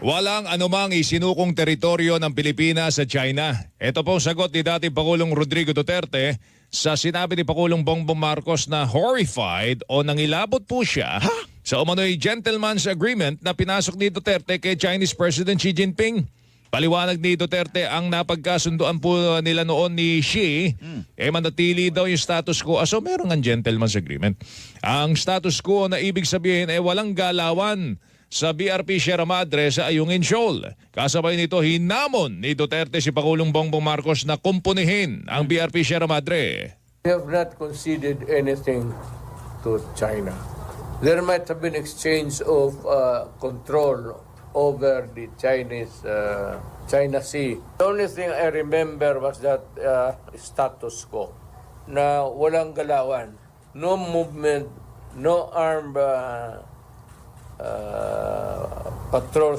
Walang anumang isinukong teritoryo ng Pilipinas sa China. Ito po ang sagot ni dating Pangulong Rodrigo Duterte sa sinabi ni Pangulong Bongbong Marcos na horrified o nangilabot po siya sa umano'y gentleman's agreement na pinasok ni Duterte kay Chinese President Xi Jinping. Paliwanag ni Duterte ang napagkasunduan po nila noon ni Xi, eh manatili daw yung status quo. Ah, so meron ang gentleman's agreement. Ang status quo na ibig sabihin ay walang galawan sa BRP Sierra Madre sa Ayungin Shoal. Kasabay nito, hinamon ni Duterte si Pangulong Bongbong Marcos na kumpunihin ang BRP Sierra Madre. We have not conceded anything to China. There might have been exchange of uh, control over the Chinese uh, China Sea. The only thing I remember was that uh, status quo na walang galawan, no movement, no armed uh, uh, પત્રોળ